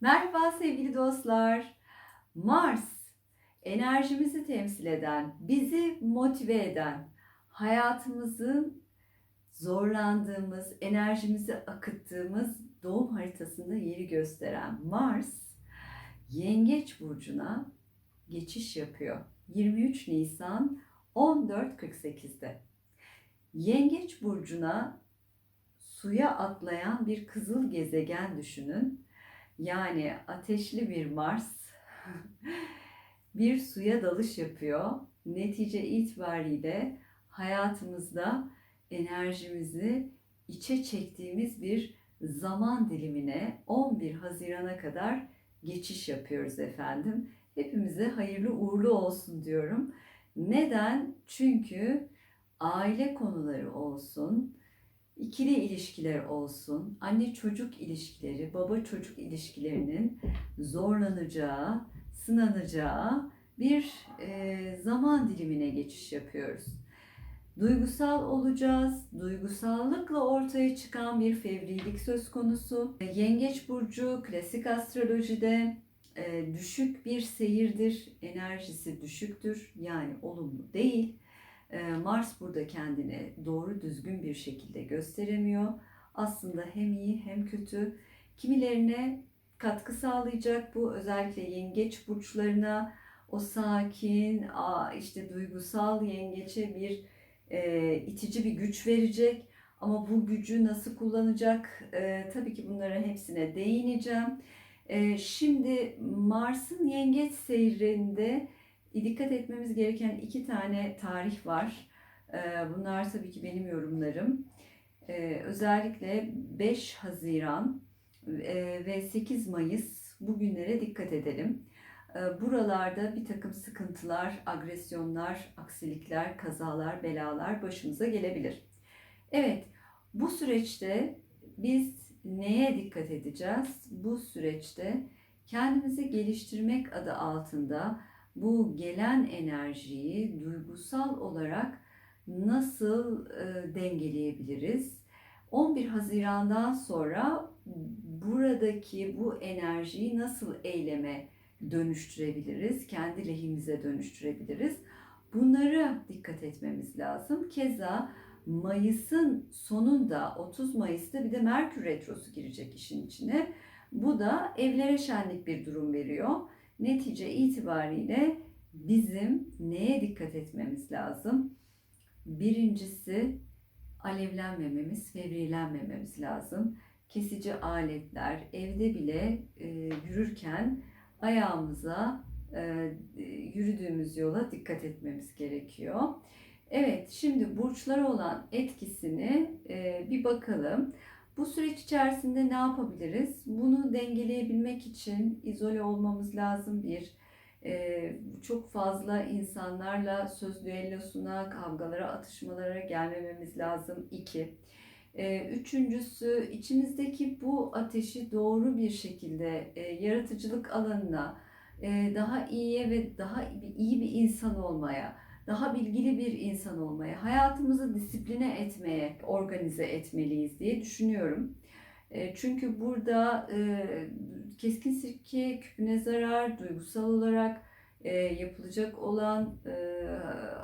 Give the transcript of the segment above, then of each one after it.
Merhaba sevgili dostlar. Mars enerjimizi temsil eden, bizi motive eden, hayatımızın zorlandığımız, enerjimizi akıttığımız doğum haritasında yeri gösteren Mars Yengeç burcuna geçiş yapıyor. 23 Nisan 14.48'de. Yengeç burcuna suya atlayan bir kızıl gezegen düşünün. Yani ateşli bir Mars bir suya dalış yapıyor. Netice itibariyle hayatımızda enerjimizi içe çektiğimiz bir zaman dilimine 11 Haziran'a kadar geçiş yapıyoruz efendim. Hepimize hayırlı uğurlu olsun diyorum. Neden? Çünkü aile konuları olsun, ikili ilişkiler olsun, anne çocuk ilişkileri, baba çocuk ilişkilerinin zorlanacağı, sınanacağı bir e, zaman dilimine geçiş yapıyoruz. Duygusal olacağız. Duygusallıkla ortaya çıkan bir fevrilik söz konusu. Yengeç burcu klasik astrolojide e, düşük bir seyirdir. Enerjisi düşüktür. Yani olumlu değil. E, Mars burada kendini doğru düzgün bir şekilde gösteremiyor. Aslında hem iyi hem kötü. Kimilerine katkı sağlayacak bu özellikle yengeç burçlarına o sakin, işte duygusal yengeçe bir e, itici bir güç verecek. Ama bu gücü nasıl kullanacak? E, tabii ki bunların hepsine değineceğim. E, şimdi Mars'ın yengeç seyrinde dikkat etmemiz gereken iki tane tarih var. E, bunlar tabii ki benim yorumlarım. E, özellikle 5 Haziran e, ve 8 Mayıs bugünlere dikkat edelim. E, buralarda bir takım sıkıntılar, agresyonlar, aksilikler, kazalar, belalar başımıza gelebilir. Evet, bu süreçte biz neye dikkat edeceğiz? Bu süreçte kendimizi geliştirmek adı altında bu gelen enerjiyi duygusal olarak nasıl e, dengeleyebiliriz? 11 Haziran'dan sonra buradaki bu enerjiyi nasıl eyleme dönüştürebiliriz, kendi lehimize dönüştürebiliriz. Bunlara dikkat etmemiz lazım. Keza Mayıs'ın sonunda 30 Mayıs'ta bir de Merkür Retrosu girecek işin içine. Bu da evlere şenlik bir durum veriyor. Netice itibariyle bizim neye dikkat etmemiz lazım? Birincisi alevlenmememiz, fevrilenmememiz lazım. Kesici aletler evde bile e, yürürken ayağımıza e, yürüdüğümüz yola dikkat etmemiz gerekiyor. Evet, şimdi burçlara olan etkisini e, bir bakalım. Bu süreç içerisinde ne yapabiliriz? Bunu dengeleyebilmek için izole olmamız lazım bir. E, çok fazla insanlarla söz düellosuna, kavgalara, atışmalara gelmememiz lazım. İki. E, üçüncüsü içimizdeki bu ateşi doğru bir şekilde e, yaratıcılık alanına, e, daha iyiye ve daha iyi bir insan olmaya, daha bilgili bir insan olmaya, hayatımızı disipline etmeye, organize etmeliyiz diye düşünüyorum. E, çünkü burada e, keskin sirke küpüne zarar, duygusal olarak e, yapılacak olan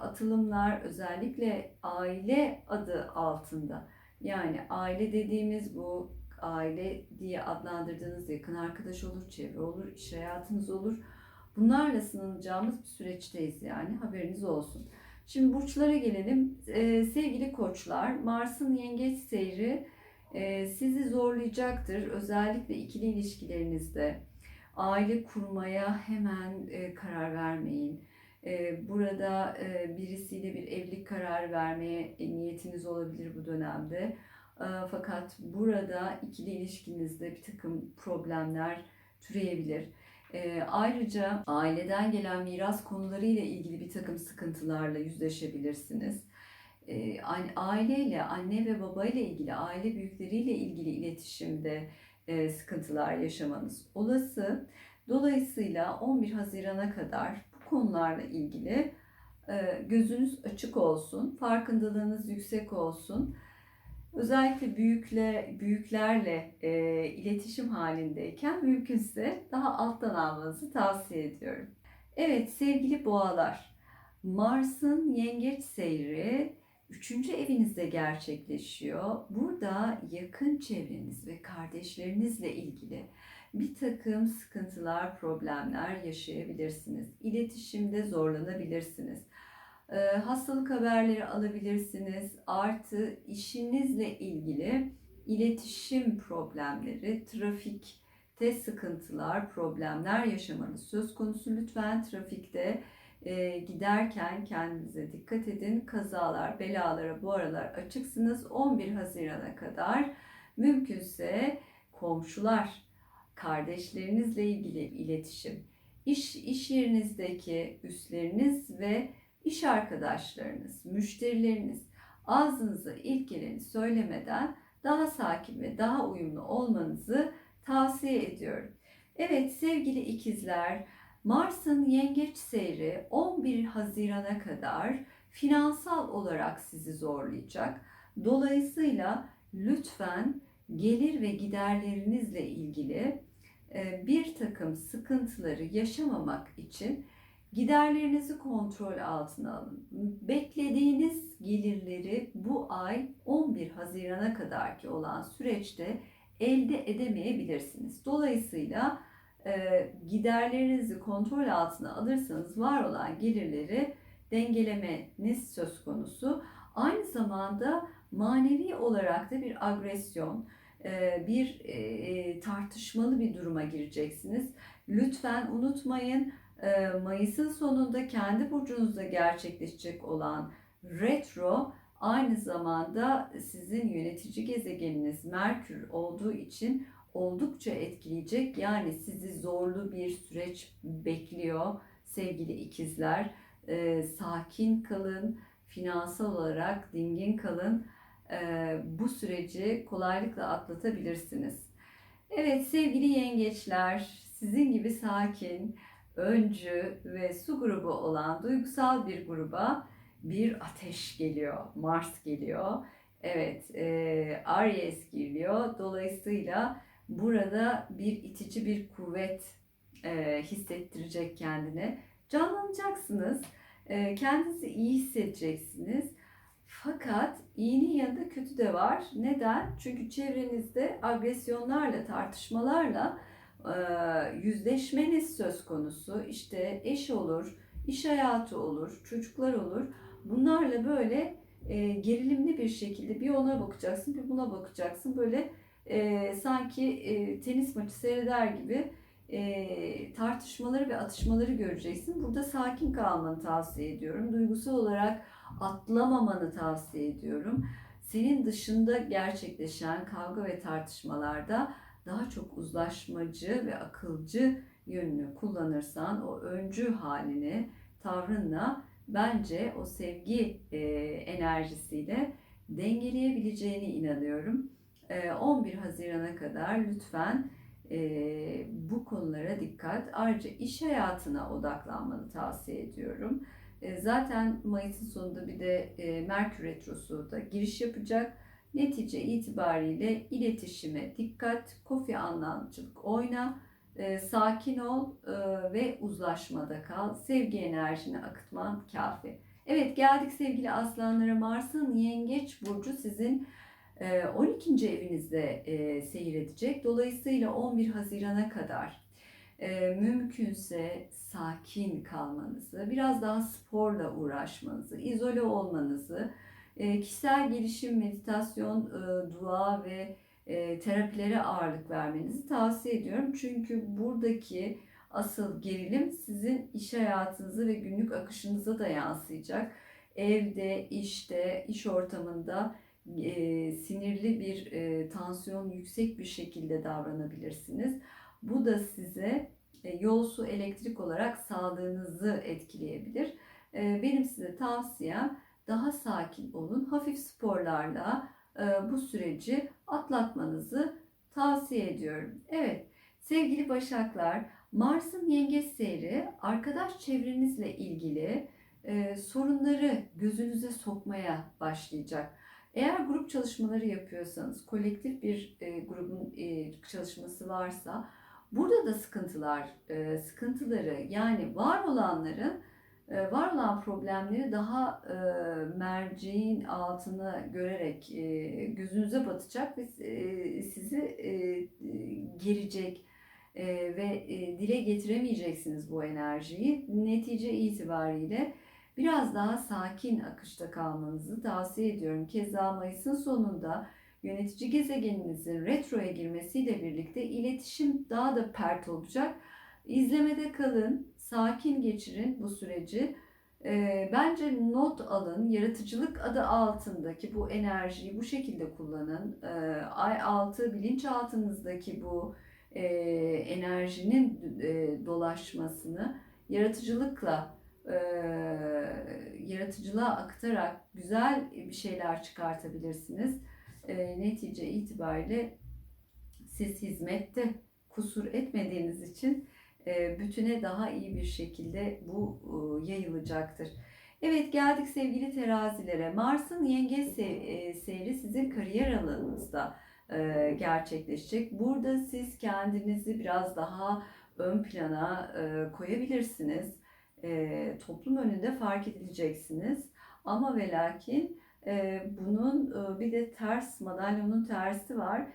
atılımlar özellikle aile adı altında. Yani aile dediğimiz bu aile diye adlandırdığınız yakın arkadaş olur, çevre olur, iş hayatınız olur. Bunlarla sınanacağımız bir süreçteyiz yani haberiniz olsun. Şimdi burçlara gelelim. Ee, sevgili koçlar, Mars'ın yengeç seyri e, sizi zorlayacaktır. Özellikle ikili ilişkilerinizde aile kurmaya hemen e, karar vermeyin. E, burada e, birisiyle bir evlilik kararı vermeye niyetiniz olabilir bu dönemde. E, fakat burada ikili ilişkinizde bir takım problemler türeyebilir. E, ayrıca aileden gelen miras konularıyla ilgili bir takım sıkıntılarla yüzleşebilirsiniz. E, aileyle, anne ve baba ile ilgili, aile büyükleriyle ilgili iletişimde e, sıkıntılar yaşamanız olası. Dolayısıyla 11 Haziran'a kadar bu konularla ilgili gözünüz açık olsun, farkındalığınız yüksek olsun. Özellikle büyükle, büyüklerle e, iletişim halindeyken mümkünse daha alttan almanızı tavsiye ediyorum. Evet sevgili boğalar, Mars'ın yengeç seyri 3. evinizde gerçekleşiyor. Burada yakın çevreniz ve kardeşlerinizle ilgili bir takım sıkıntılar, problemler yaşayabilirsiniz. İletişimde zorlanabilirsiniz. Ee, hastalık haberleri alabilirsiniz. Artı işinizle ilgili iletişim problemleri, trafikte sıkıntılar, problemler yaşamanız söz konusu. Lütfen trafikte e, giderken kendinize dikkat edin. Kazalar, belalara bu aralar açıksınız. 11 Haziran'a kadar mümkünse komşular, kardeşlerinizle ilgili iletişim, iş, iş yerinizdeki üstleriniz ve iş arkadaşlarınız, müşterileriniz ağzınıza ilk geleni söylemeden daha sakin ve daha uyumlu olmanızı tavsiye ediyorum. Evet sevgili ikizler, Mars'ın yengeç seyri 11 Haziran'a kadar finansal olarak sizi zorlayacak. Dolayısıyla lütfen gelir ve giderlerinizle ilgili bir takım sıkıntıları yaşamamak için giderlerinizi kontrol altına alın. Beklediğiniz gelirleri bu ay 11 Haziran'a kadarki olan süreçte elde edemeyebilirsiniz. Dolayısıyla e, giderlerinizi kontrol altına alırsanız var olan gelirleri dengelemeniz söz konusu. Aynı zamanda manevi olarak da bir agresyon, e, bir e, tartışmalı bir duruma gireceksiniz. Lütfen unutmayın Mayıs'ın sonunda kendi burcunuzda gerçekleşecek olan retro aynı zamanda sizin yönetici gezegeniniz Merkür olduğu için oldukça etkileyecek. Yani sizi zorlu bir süreç bekliyor sevgili ikizler. Sakin kalın, finansal olarak dingin kalın bu süreci kolaylıkla atlatabilirsiniz. Evet sevgili yengeçler, sizin gibi sakin, öncü ve su grubu olan duygusal bir gruba bir ateş geliyor, Mars geliyor. Evet, e, Aries geliyor. Dolayısıyla burada bir itici bir kuvvet e, hissettirecek kendine. Canlanacaksınız, e, kendinizi iyi hissedeceksiniz. Fakat iyinin yanında kötü de var. Neden? Çünkü çevrenizde agresyonlarla, tartışmalarla yüzleşmeniz söz konusu. İşte eş olur, iş hayatı olur, çocuklar olur. Bunlarla böyle e, gerilimli bir şekilde bir ona bakacaksın, bir buna bakacaksın. Böyle e, sanki e, tenis maçı seyreder gibi e, tartışmaları ve atışmaları göreceksin. Burada sakin kalmanı tavsiye ediyorum. Duygusal olarak atlamamanı tavsiye ediyorum. Senin dışında gerçekleşen kavga ve tartışmalarda daha çok uzlaşmacı ve akılcı yönünü kullanırsan o öncü halini tavrınla bence o sevgi e, enerjisiyle dengeleyebileceğine inanıyorum. E, 11 Haziran'a kadar lütfen e, bu konulara dikkat. Ayrıca iş hayatına odaklanmanı tavsiye ediyorum. E, zaten Mayıs'ın sonunda bir de e, Merkür Retrosu da giriş yapacak. Netice itibariyle iletişime dikkat, kofi anlamcılık oyna, e, sakin ol ve uzlaşmada kal. Sevgi enerjini akıtman kafi. Evet geldik sevgili aslanlara. Mars'ın yengeç burcu sizin 12. evinizde seyredecek. Dolayısıyla 11 Haziran'a kadar e, mümkünse sakin kalmanızı, biraz daha sporla uğraşmanızı, izole olmanızı, e, kişisel gelişim, meditasyon, e, dua ve e, terapilere ağırlık vermenizi tavsiye ediyorum. Çünkü buradaki asıl gerilim sizin iş hayatınızı ve günlük akışınıza da yansıyacak. Evde, işte, iş ortamında e, sinirli bir e, tansiyon yüksek bir şekilde davranabilirsiniz. Bu da size e, yol elektrik olarak sağlığınızı etkileyebilir. E, benim size tavsiyem daha sakin olun. Hafif sporlarla e, bu süreci atlatmanızı tavsiye ediyorum. Evet sevgili Başaklar Mars'ın yengeç seyri arkadaş çevrenizle ilgili sorunları gözünüze sokmaya başlayacak. Eğer grup çalışmaları yapıyorsanız, kolektif bir e, grubun e, çalışması varsa burada da sıkıntılar, e, sıkıntıları yani var olanların e, var olan problemleri daha e, merceğin altına görerek e, gözünüze batacak ve e, sizi e, gerecek e, ve e, dile getiremeyeceksiniz bu enerjiyi. Netice itibariyle biraz daha sakin akışta kalmanızı tavsiye ediyorum. Keza Mayıs'ın sonunda yönetici gezegeninizin retroya girmesiyle birlikte iletişim daha da pert olacak. İzlemede kalın, sakin geçirin bu süreci. Ee, bence not alın, yaratıcılık adı altındaki bu enerjiyi bu şekilde kullanın. Ee, ay altı bilinçaltınızdaki bu e, enerjinin e, dolaşmasını yaratıcılıkla e, yaratıcılığa aktararak güzel bir şeyler çıkartabilirsiniz. Netice itibariyle siz hizmette kusur etmediğiniz için bütüne daha iyi bir şekilde bu e, yayılacaktır. Evet geldik sevgili terazilere. Mars'ın yengeç se- seyri sizin kariyer alanınızda e, gerçekleşecek. Burada siz kendinizi biraz daha ön plana e, koyabilirsiniz. E, toplum önünde fark edileceksiniz. Ama ve lakin e, bunun e, bir de ters madalyonun tersi var.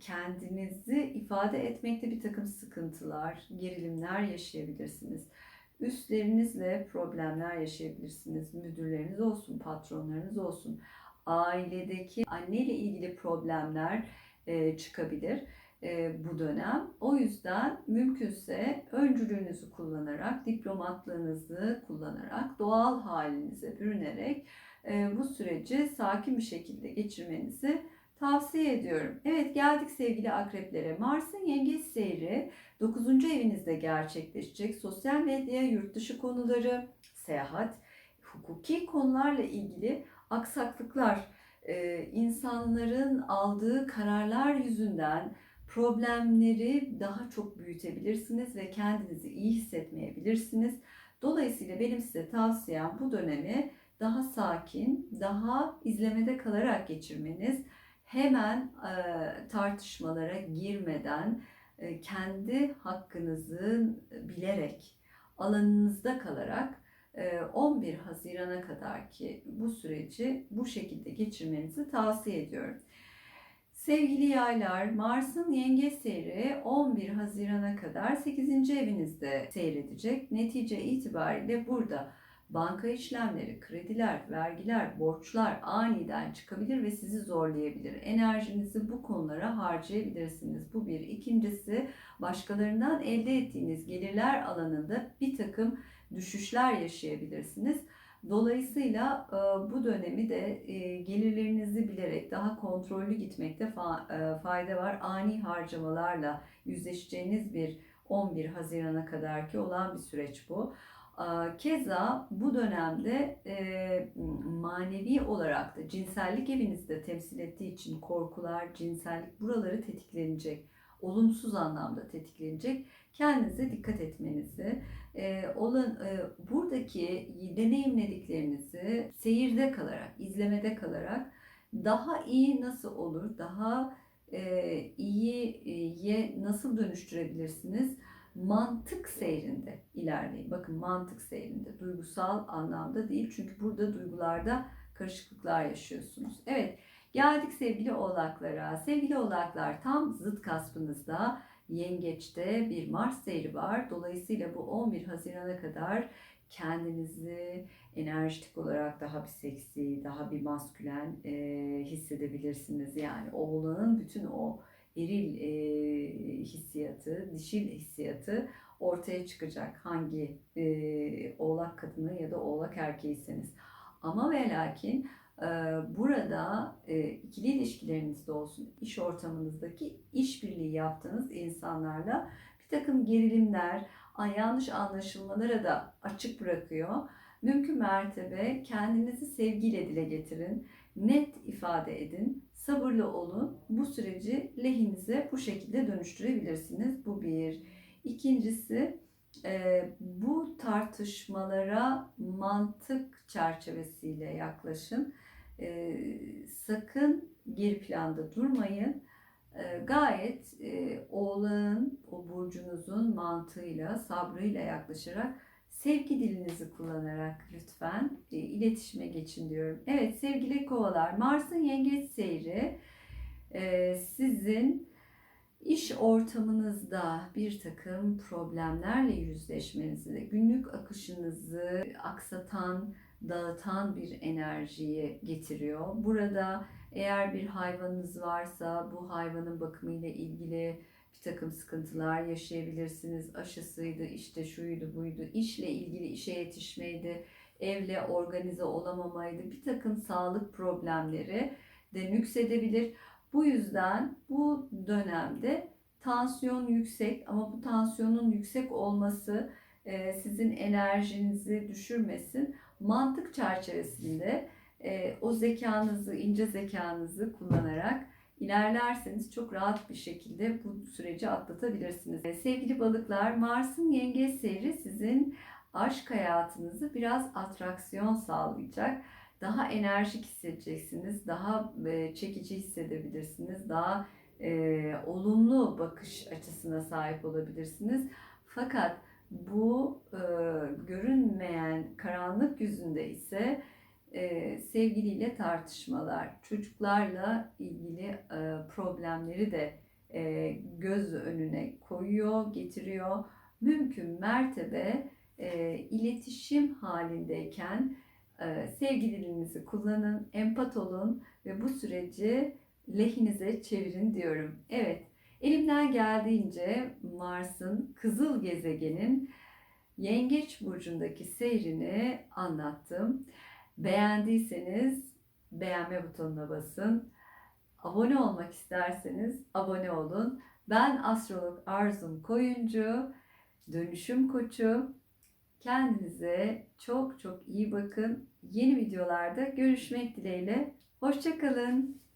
Kendinizi ifade etmekte bir takım sıkıntılar, gerilimler yaşayabilirsiniz. Üstlerinizle problemler yaşayabilirsiniz. Müdürleriniz olsun, patronlarınız olsun. Ailedeki anneyle ilgili problemler çıkabilir bu dönem. O yüzden mümkünse öncülüğünüzü kullanarak, diplomatlığınızı kullanarak, doğal halinize bürünerek bu süreci sakin bir şekilde geçirmenizi tavsiye ediyorum. Evet geldik sevgili akreplere. Mars'ın yengeç seyri 9. evinizde gerçekleşecek. Sosyal medya, yurt dışı konuları, seyahat, hukuki konularla ilgili aksaklıklar, e, insanların aldığı kararlar yüzünden problemleri daha çok büyütebilirsiniz ve kendinizi iyi hissetmeyebilirsiniz. Dolayısıyla benim size tavsiyem bu dönemi daha sakin, daha izlemede kalarak geçirmeniz. Hemen e, tartışmalara girmeden e, kendi hakkınızı bilerek alanınızda kalarak 11 Haziran'a kadar ki bu süreci bu şekilde geçirmenizi tavsiye ediyorum. Sevgili yaylar, Mars'ın yengeç seyri 11 Haziran'a kadar 8. evinizde seyredecek. Netice itibariyle burada banka işlemleri, krediler, vergiler, borçlar aniden çıkabilir ve sizi zorlayabilir. Enerjinizi bu konulara harcayabilirsiniz. Bu bir. İkincisi başkalarından elde ettiğiniz gelirler alanında bir takım düşüşler yaşayabilirsiniz. Dolayısıyla e, bu dönemi de e, gelirlerinizi bilerek daha kontrollü gitmekte e, fayda var. Ani harcamalarla yüzleşeceğiniz bir 11 Haziran'a kadar ki olan bir süreç bu. Keza bu dönemde manevi olarak da cinsellik evinizde temsil ettiği için korkular, cinsellik buraları tetiklenecek. Olumsuz anlamda tetiklenecek. Kendinize dikkat etmenizi, e, olan e, buradaki deneyimlediklerinizi seyirde kalarak, izlemede kalarak daha iyi nasıl olur, daha e, iyiye nasıl dönüştürebilirsiniz? Mantık seyrinde ilerleyin. Bakın mantık seyrinde, duygusal anlamda değil. Çünkü burada duygularda karışıklıklar yaşıyorsunuz. Evet, geldik sevgili oğlaklara. Sevgili oğlaklar tam zıt kaspınızda Yengeç'te bir Mars seyri var. Dolayısıyla bu 11 Haziran'a kadar kendinizi enerjitik olarak daha bir seksi, daha bir maskülen e, hissedebilirsiniz. Yani oğlanın bütün o eril e, hissiyatı, dişil hissiyatı ortaya çıkacak. Hangi e, oğlak kadını ya da oğlak erkeğiyseniz. Ama ve lakin burada ikili ilişkilerinizde olsun, iş ortamınızdaki işbirliği yaptığınız insanlarla bir takım gerilimler, yanlış anlaşılmalara da açık bırakıyor. Mümkün mertebe kendinizi sevgiyle dile getirin, net ifade edin, sabırlı olun. Bu süreci lehinize bu şekilde dönüştürebilirsiniz. Bu bir. İkincisi, bu tartışmalara mantık çerçevesiyle yaklaşın e, sakın geri planda durmayın. E, gayet e, oğlağın, o burcunuzun mantığıyla, sabrıyla yaklaşarak sevgi dilinizi kullanarak lütfen e, iletişime geçin diyorum. Evet sevgili kovalar, Mars'ın yengeç seyri e, sizin iş ortamınızda bir takım problemlerle yüzleşmenizi, günlük akışınızı aksatan, dağıtan bir enerjiyi getiriyor. Burada eğer bir hayvanınız varsa bu hayvanın bakımıyla ilgili bir takım sıkıntılar yaşayabilirsiniz. Aşısıydı, işte şuydu, buydu, işle ilgili işe yetişmeydi, evle organize olamamaydı, bir takım sağlık problemleri de nüksedebilir. Bu yüzden bu dönemde tansiyon yüksek ama bu tansiyonun yüksek olması e, sizin enerjinizi düşürmesin. Mantık çerçevesinde e, o zekanızı, ince zekanızı kullanarak ilerlerseniz çok rahat bir şekilde bu süreci atlatabilirsiniz. E, Sevgili balıklar, Mars'ın yengeç seyri sizin aşk hayatınızı biraz atraksiyon sağlayacak. Daha enerjik hissedeceksiniz, daha e, çekici hissedebilirsiniz, daha e, olumlu bakış açısına sahip olabilirsiniz. Fakat bu e, görünmeyen karanlık yüzünde ise e, sevgiliyle tartışmalar, çocuklarla ilgili e, problemleri de e, göz önüne koyuyor, getiriyor. Mümkün mertebe iletişim halindeyken e, kullanın, empat olun ve bu süreci lehinize çevirin diyorum. Evet, elimden geldiğince Mars'ın kızıl gezegenin Yengeç burcundaki seyrini anlattım. Beğendiyseniz beğenme butonuna basın. Abone olmak isterseniz abone olun. Ben astrolog Arzum Koyuncu, dönüşüm koçu. Kendinize çok çok iyi bakın. Yeni videolarda görüşmek dileğiyle. Hoşçakalın.